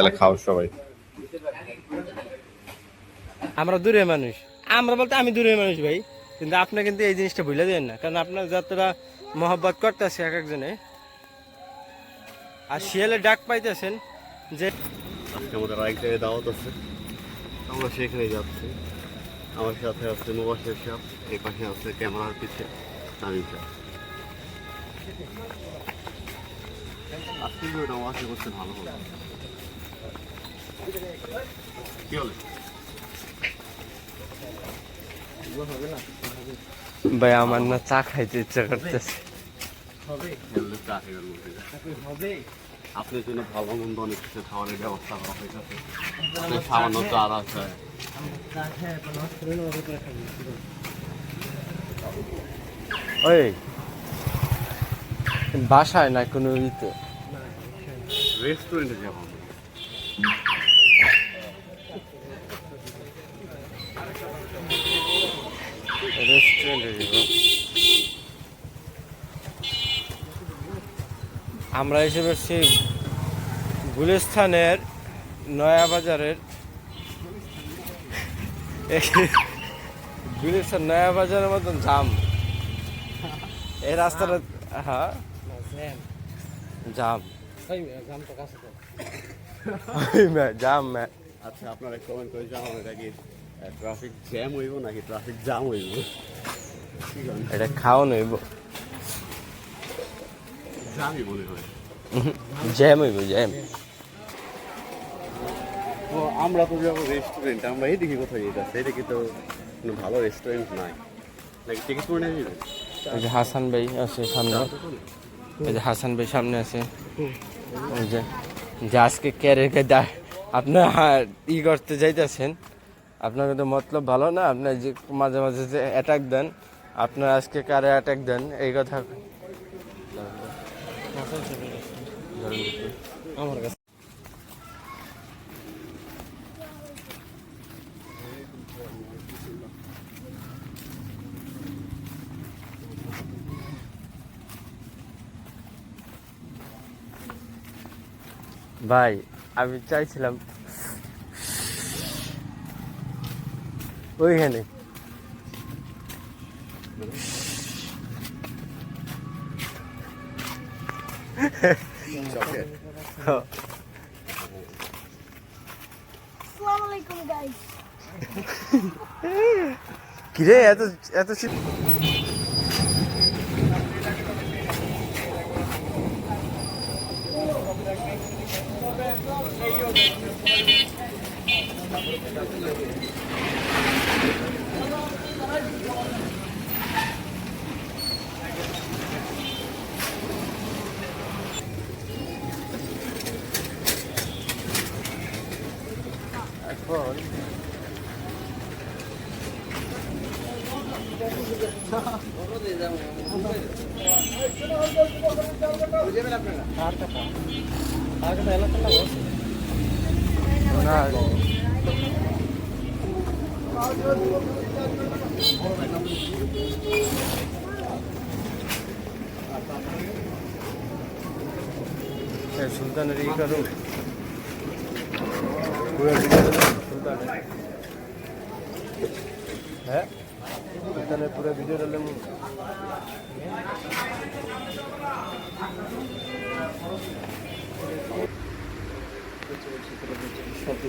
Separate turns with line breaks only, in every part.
তাহলে খাও সবাই।
আমরা দূরের মানুষ। আমরা বলতে আমি দূরের মানুষ ভাই কিন্তু আপনি কিন্তু এই জিনিসটা ভুলে দেন না। কারণ আপনার যতটা মহব্বত করতেছে এক একজনে আর শিয়ালে ডাক পাইতেছেন যে
আজকে আমাদের আরেক জায়গায় দাওয়াত আছে। আমরা সেখানে যাচ্ছি। আমার সাথে আছে মুবাসের সাপ এই পাশে আছে ক্যামেরার পিছে তামিম সাপ। আজকে ভিডিওটা আমার আশা ভালো হবে। কি হলো
ভাই আমার না চা খাইতে ইচ্ছা করতেছে।
আপনার জন্য ভালো মন্দ অনেক কিছু খাবারের ব্যবস্থা করা হয়েছে সামান্য চার আছে
ওই বাসায় না কোনো ইতে?
রেস্টুরেন্টে যাব
রেস্টুরেন্টে যাব আমরা এসে পড়ছি গুলিস্থানের নয়া বাজারের গুলিস্থান নয়া বাজারের মতন জাম এই রাস্তাটা হ্যাঁ? জাম
আচ্ছা আপনারা কমেন্ট করে জানান এটা ট্রাফিক জ্যাম হইব নাকি ট্রাফিক জাম হইব?
এটা খাওয়া নইব। জ্যাম হইব জ্যাম।
আমরা তো যাব রেস্টুরেন্ট আমরা এইদিকে কোথায় যেতে এদিকে তো কোনো ভালো রেস্টুরেন্ট নাই। নাকি টিকিট করে নিয়ে
এই যে হাসান ভাই আছে সামনে। এই যে হাসান ভাই সামনে আছে। ওই যে যে আজকে কে রেখে আপনার ই করতে যাইতেছেন। আপনার কিন্তু মতলব ভালো না? আপনার যে মাঝে মাঝে যে অ্যাটাক দেন। আপনার আজকে কারে অ্যাটাক দেন এই কথা আমার কাছে ভাই আমি চাইছিলাম ওইখানে কিরে এত এত শীত এখন এ, সুলতানের ই করুন হ্যাঁ? সুলতানের পুরো ভিডিও দিলে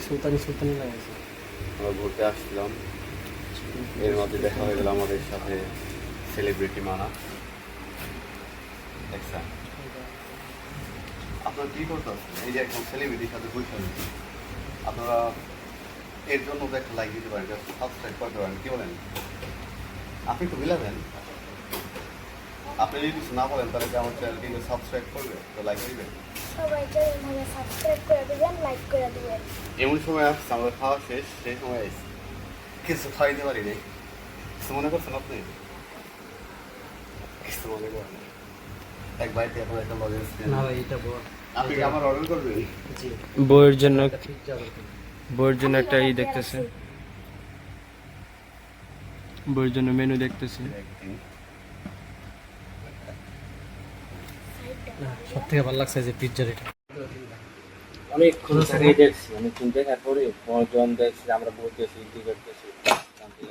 সুলতানি সুলতানি লাগছে
আমরা ঘুরতে আসছিলাম। এর মধ্যে দেখা হয়ে গেল আমাদের সাথে সেলিব্রিটি মানা। দেখছেন? আপনারা কি করতেন এই যে একদম সেলিব্রিটির সাথে বসে আছেন। আপনারা এর জন্য তো একটা লাইক দিতে পারেন সাবস্ক্রাইব করতে পারেন কি বলেন? আপনি একটু মিলাবেন আপনি যদি কিছু না বলেন তাহলে কি আমার চ্যানেল কিন্তু সাবস্ক্রাইব করবে? তো লাইক দিবেন।
সবাইকে এইভাবে সাবস্ক্রাইব করে দিবেন লাইক করে দিবেন।
এমন সময় আসছে আমাদের খাওয়া শেষ সেই সময় আসছে কিছু খাইতে পারি নি কিছু মনে করছেন আপনি? কিছু মনে করেন এক বাড়িতে এখন একটা লজেন্স আপনি কি আমার অর্ডার করবেন?
বইয়ের জন্য বইয়ের জন্য একটা ই দেখতেছে। বইয়ের জন্য মেনু দেখতেছে।
সব থেকে ভালো লাগছে যে পিৎজার এটা
অনেকক্ষণ আগে দেখছি অনেকক্ষণ দেখার পরে জন দেখছি আমরা বলতেছি কি করতেছি শান্তি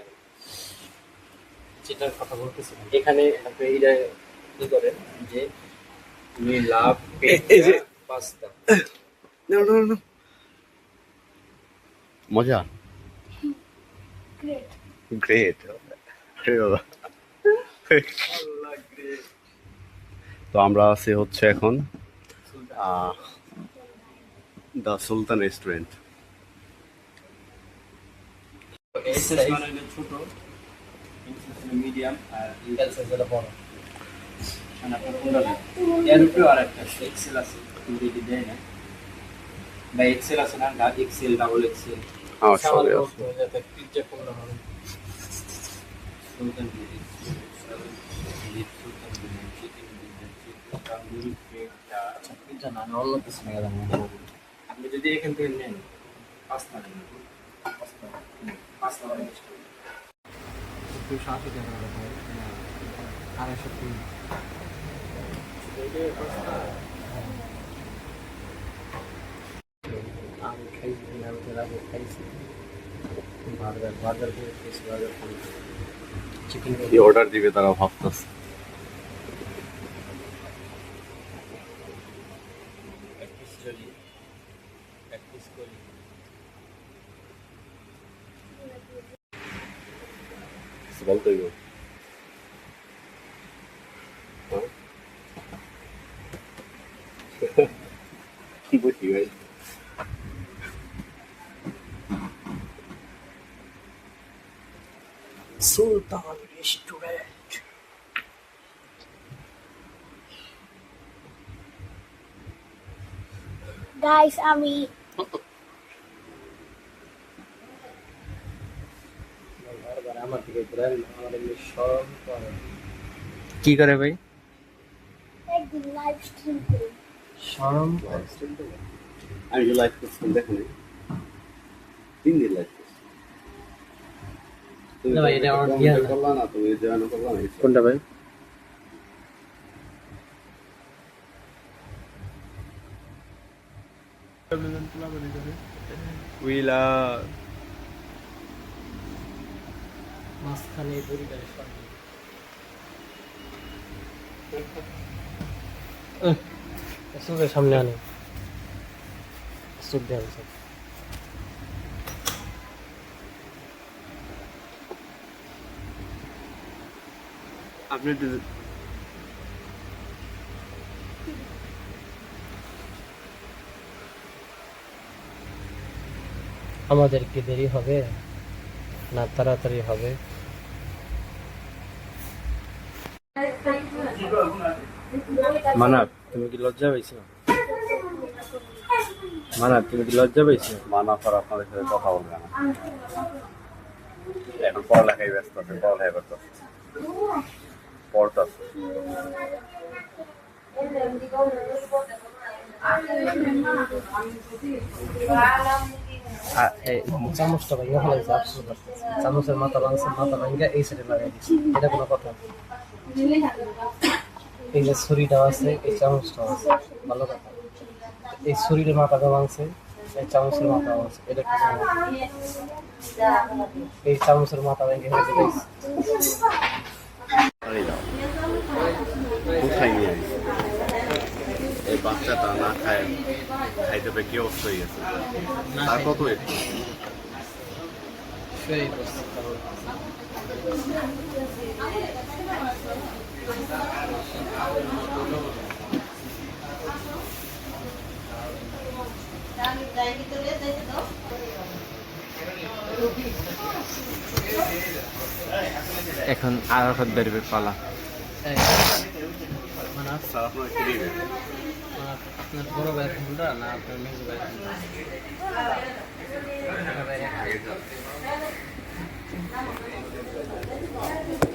যেটার কথা বলতেছিলাম
এখানে আপনি এইটা কি করেন যে তুমি লাভ পাঁচটা
মজা
গ্রেট
গ্রেট তো আমরা আছি হচ্ছে এখন দ্য সুলতান রেস্টুরেন্ট
ছোট মিডিয়াম আর বড় মানে? এর একটা এক্সেল আছে কিন্তু এটি দেয় না বা এক্সেল আছে না এক্সেল ডাবল এক্সেল
আমার
নিয়ে গেলাম
আপনি যদি এখান থেকে নেন পাঁচটা নেন। পাঁচটা পাঁচটা
দুশো আশি টাকা আড়াইশো তিন খাইছি আমি তো আগে খাইছি বার্গার বার্গার করে খেয়েছি বার্গার করে চিকেন
কি অর্ডার দিবে তারা ভাবতেছে
এক পিস যদি এক করি
ভাই
সুলতান রেস্টুরেন্ট
গাইস আমি
দিকে ঘুরেন আমার এমনি সরম করে।
কি করে ভাই
একদিন লাইভ স্ট্রিম করি
আমি লাইভ করছিলাম দেখো তিন দিন লাইভ করছি তুমি
না ভাই, এটা আমার জ্ঞান না।
করলা না তুমি জয়েন করলা না
কোনটা ভাই? উইলা
মাঝখানে পরিবারের সঙ্গে। সুরের সামনে আনে। সুর দেওয়া
আপনি
আমাদের কি দেরি হবে না তাড়াতাড়ি হবে।
মানাব তুমি কি লজ্জা পাইছো? মানাব তুমি কি লজ্জা পাইছো?
মানা পর আপনাদের সাথে কথা বলবে না। এখন পড়ালেখায় ব্যস্ত আছে পড়ালেখা করতে পড়তেছে
চামচটা ভাঙা ফেলাইছে, আফসোস মাথা ভাঙছে, মাথা ভাঙা এই সাইডে লাগাই এটা কোনো কথা এই যে ছুরিটাও আছে, এই চামচটাও আছে। ভালো কথা। এই ছুরির মাথাটা ভাঙছে, এই চামচের মাথা ভাঙছে। এটা কি এই চামচের মাথা ভেঙে ফেলে
কোথায় নিয়ে আসি এই বাচ্চাটা না খায় খাইতে পেয়ে কি অবস্থা হয়ে গেছে? তার কত একটু
এখন আর হাত বেরবে, পালা।
আপনার
না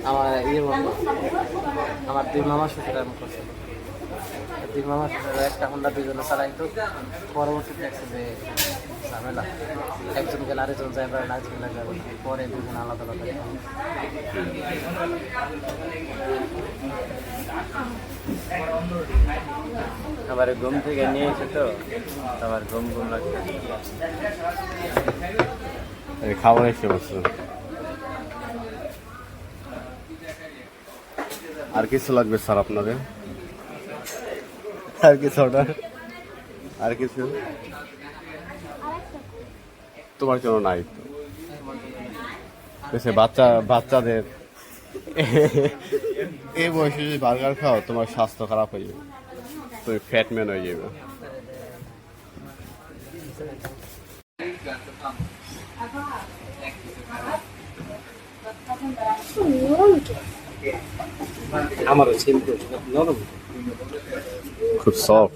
আমার ইয়ে আমার দুই মামা শ্বশুর এমন করছে মামা একটা হোন্ডা দুজনে চালাইতো পরবর্তীতে দেখছে যে ঝামেলা। একজন গেলে আরেকজন যাই পারে যাবে দুজন আলাদা আলাদা আবার ঘুম থেকে নিয়েছে তো আবার ঘুম ঘুম লাগছে।
এই খাবার এসে বসছে আর কিছু লাগবে স্যার আপনাদের? আর কিছু অর্ডার আর কিছু? তোমার জন্য নাই? তো বেশি বাচ্চা, বাচ্চাদের এই বয়সে যদি বার্গার খাও, তোমার স্বাস্থ্য খারাপ হয়ে যাবে। তুমি ফ্যাট ম্যান হয়ে যাবে।
আমারও সিম্পল নরম।
খুব সফট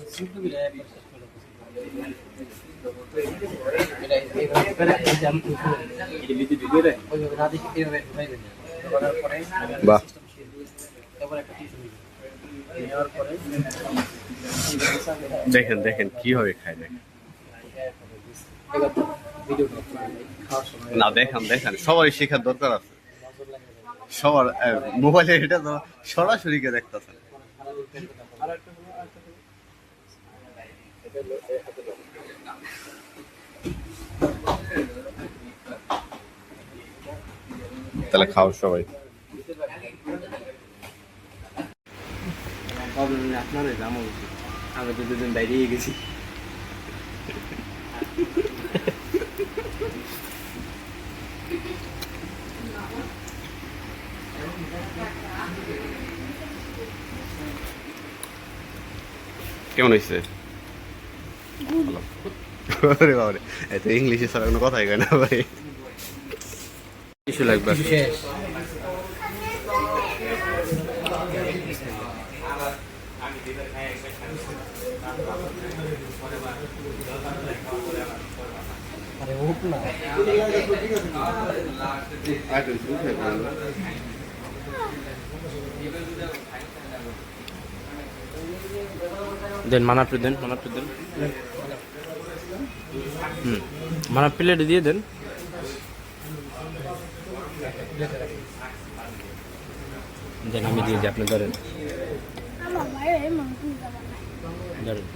দেখেন দেখেন, কীভাবে খায়, দেখেন। না, দেখান দেখান, সবারই শেখার দরকার আছে। সবার মোবাইলে এটা তো সরাসরি কে দেখতেছে তাহলে খাও সবাই।
আপনারই জামা আমি তো দুদিন বাইরেই গেছি
কেমন হয়েছে? আরে বাবারে এত ইংলিশে ছাড়া কোনো কথাই কয় না ভাই।
কিছু লাগবে
শেষ। আরে উঠ না।
দেন মানাপ্রি দেন মানাপ্রি দেন। হুম মানা প্লেট দিয়ে দেন দেন আমি দিয়ে দিই আপনি ধরেন
আমার বাইরে মাংস যাবার না
ধরেন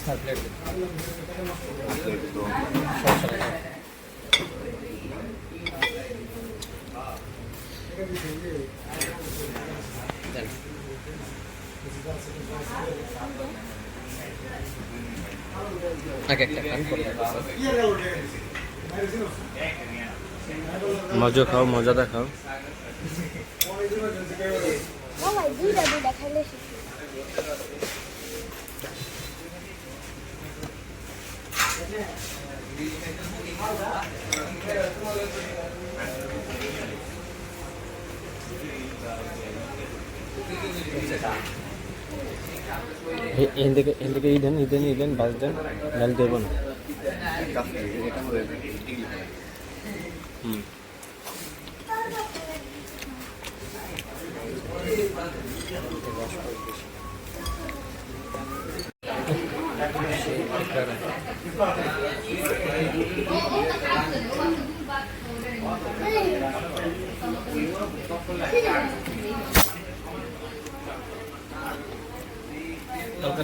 স্যার প্লেট
মজা খাও মজাদা খাও।
বাবা দুইটা
এখান থেকে এখান থেকে ই দেন ই দেন ই দেন বাস দেন ডাল দেবো না। হুম।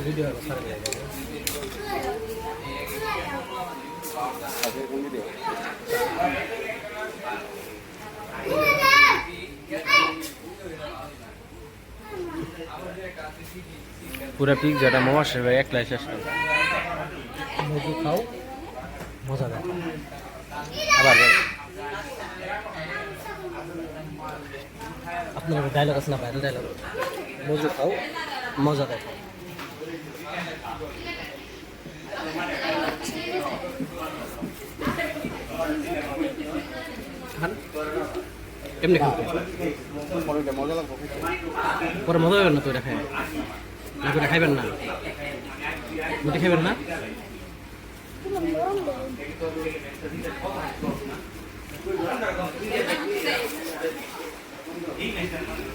ভিডিও হবে স্যার
পুরা পিক যেটা মোমো শেষ ভাই একলাই শেষ করো।
মজু খাও মজা দেয় আবার বল। আপনার ডায়লগ আছে না ভাইরাল ডায়লগ মজু খাও মজা দেয় খান কেমনি খান
মজা লাগবে
পরে মজা হবে না তো এটা খাই না তো এটা খাইবেন না? রুটি খাইবেন না?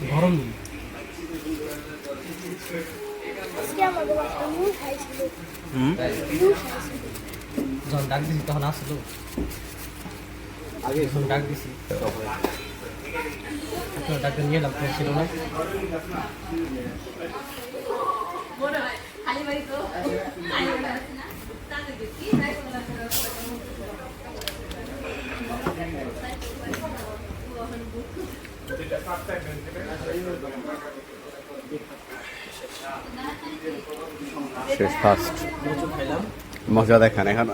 গরম যখন ডাক দিছি তখন আসলো আগে ডাক দিছি ডাক্তার নিয়ে এলাম তো ছিল না?
শেষ ফার্স্ট মজা দেখান এখন